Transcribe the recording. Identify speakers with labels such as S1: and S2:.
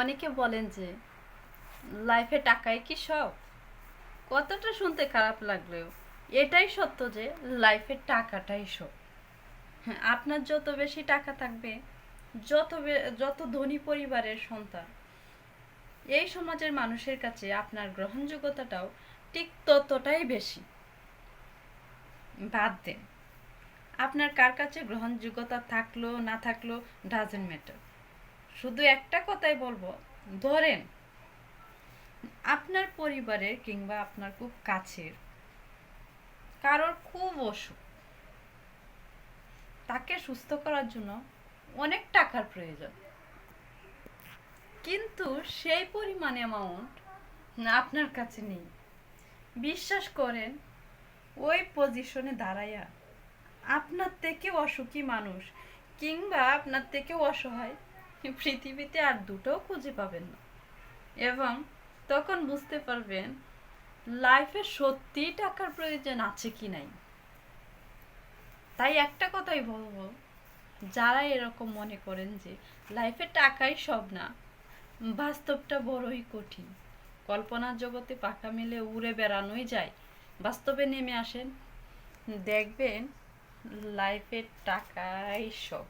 S1: অনেকে বলেন যে লাইফে টাকাই কি সব? কতটা শুনতে খারাপ লাগলেও এটাই সত্য যে লাইফে টাকাটাই সব। হ্যাঁ, আপনার যত বেশি টাকা থাকবে যত যত ধনী পরিবারের সন্তান এই সমাজের মানুষের কাছে আপনার গ্রহণযোগ্যতাটাও ঠিক ততটাই বেশি। বাদ দেন আপনার কার কাছে গ্রহণযোগ্যতা থাকল না থাকল ডাজেন্ট ম্যাটার শুধু একটা কথাই বলব। ধরেন, আপনার পরিবারের কিংবা আপনার খুব কাছের কারোর খুব অসুখ, তাকে সুস্থ করার জন্য অনেক টাকার প্রয়োজন। কিন্তু সেই পরিমাণ অ্যামাউন্ট আপনার কাছে নেই। বিশ্বাস করেন, ওই পজিশনে দাঁড়াইয়া আপনার থেকে অসুখী মানুষ কিংবা আপনার থেকে অসহায় পৃথিবীতে আর দুটোও খুঁজে পাবেন না। এবং তখন বুঝতে পারবেন লাইফে সত্যিই টাকার প্রয়োজন আছে কি নাই। তাই একটা কথাই বলব, যারা এরকম মনে করেন যে লাইফে টাকাই সব না, বাস্তবটা বড়ই কঠিন। কল্পনার জগতে পাখা মেলে উড়ে বেড়ানোই যায়। বাস্তবে নেমে আসেন। দেখবেন লাইফের টাকাই সব।